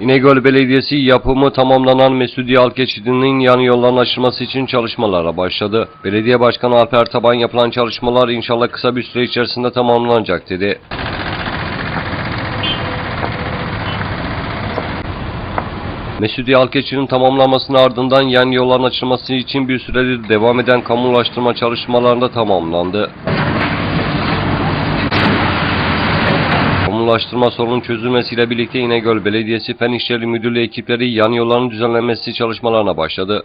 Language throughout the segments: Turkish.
İnegöl Belediyesi yapımı tamamlanan Mesudiye Geçidi'nin yan yolların açılması için çalışmalara başladı. Belediye Başkanı Alper Taban yapılan çalışmalar inşallah kısa bir süre içerisinde tamamlanacak dedi. Mesudiye Halk Geçidi'nin tamamlanmasının ardından yan yolların açılması için bir süredir devam eden kamulaştırma çalışmalarında tamamlandı. Kamulaştırma sorunun çözülmesiyle birlikte İnegöl Belediyesi Fen İşleri Müdürlüğü ekipleri yan yolların düzenlenmesi çalışmalarına başladı.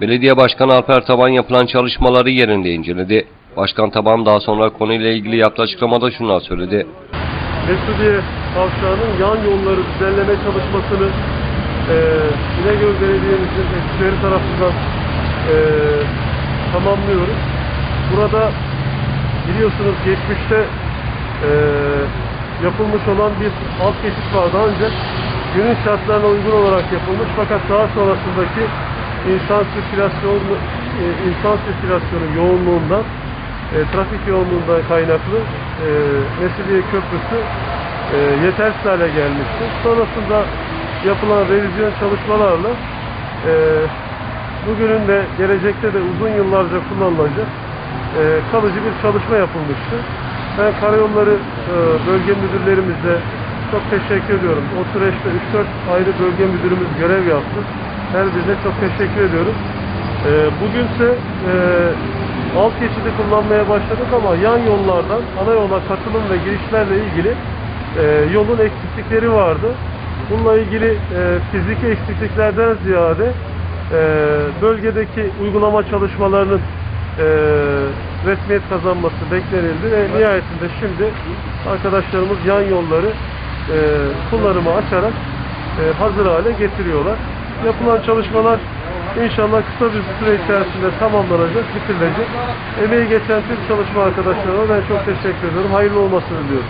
Belediye Başkanı Alper Taban yapılan çalışmaları yerinde inceledi. Başkan Taban daha sonra konuyla ilgili yaptığı açıklamada şunlar söyledi. Mesudiye Kavşağı'nın yan yolları düzenleme çalışmasını e, İnegöl Belediye'mizin ekipleri tarafından e, tamamlıyoruz. Burada biliyorsunuz geçmişte e, yapılmış olan bir alt geçit vardı ancak günün şartlarına uygun olarak yapılmış fakat daha sonrasındaki insan sirkülasyonu e, insan sirkülasyonu yoğunluğundan e, trafik yoğunluğundan kaynaklı e, Mesiliye Köprüsü e, yetersiz hale gelmişti. Sonrasında yapılan revizyon çalışmalarla e, bugünün ve gelecekte de uzun yıllarca kullanılacak e, kalıcı bir çalışma yapılmıştı. Ben karayolları e, bölge müdürlerimize çok teşekkür ediyorum. O süreçte 3-4 ayrı bölge müdürümüz görev yaptı. Her birine çok teşekkür ediyorum. E, bugünse e, alt geçidi kullanmaya başladık ama yan yollardan ana yola katılım ve girişlerle ilgili e, yolun eksiklikleri vardı. Bununla ilgili e, fiziki eksikliklerden ziyade e, bölgedeki uygulama çalışmalarının e, resmiyet kazanması beklenildi ve nihayetinde şimdi arkadaşlarımız yan yolları e, kullanıma açarak e, hazır hale getiriyorlar. Yapılan çalışmalar inşallah kısa bir süre içerisinde tamamlanacak, bitirilecek. Emeği geçen tüm çalışma arkadaşlarıma ben çok teşekkür ediyorum. Hayırlı olmasını diliyorum.